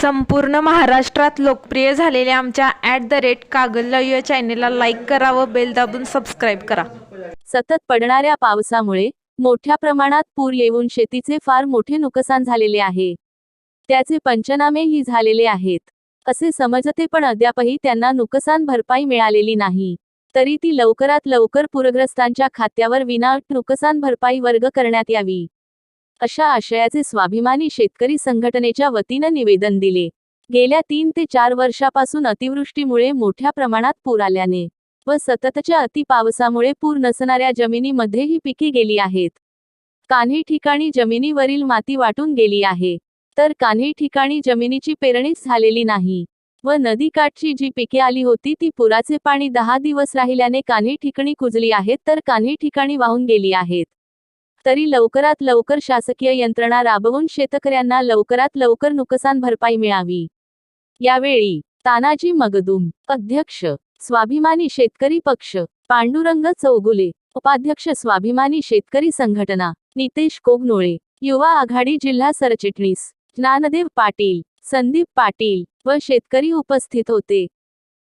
संपूर्ण महाराष्ट्रात लोकप्रिय झालेल्या आमच्या ॲट द रेट कागल या चॅनेलला लाईक करा व बेल दाबून सबस्क्राईब करा. सतत पडणाऱ्या पावसामुळे मोठ्या प्रमाणात पूर येऊन शेतीचे फार मोठे नुकसान झालेले आहे. त्याचे पंचनामेही झालेले आहेत. असे समजते पण अद्यापही त्यांना नुकसान भरपाई मिळालेली नाही. तरी ती लवकरात लवकर पूरग्रस्तांच्या खात्यावर विना नुकसान भरपाई वर्ग करण्यात यावी. अशा आशयाचे स्वाभिमानी शेतकरी संघटनेच्या वतीनं निवेदन दिले. गेल्या तीन ते चार वर्षापासून अतिवृष्टीमुळे मोठ्या प्रमाणात पूर आल्याने व सततच्या अतिपावसामुळे पूर नसणाऱ्या जमिनीमध्ये ही पिके गेली आहेत. काही ठिकाणी जमिनीवरील माती वाटून गेली आहे. तर काही ठिकाणी जमिनीची पेरणीच झालेली नाही व नदीकाठची जी पिके आली होती ती पुराचे पाणी दहा दिवस राहिल्याने काही ठिकाणी कुजली आहेत तर काही ठिकाणी वाहून गेली आहेत. तरी लवकरात लवकर शासकीय यंत्रणा राबवून शेतकऱ्यांना लवकरात लवकर नुकसान भरपाई मिळावी. यावेळी तानाजी मगदुम अध्यक्ष स्वाभिमानी शेतकरी पक्ष पांडुरंग चौगुले उपाध्यक्ष स्वाभिमानी शेतकरी संघटना नितेश कोगनोळे युवा आघाडी जिल्हा सरचिटणीस ज्ञानदेव पाटील संदीप पाटील व शेतकरी उपस्थित होते.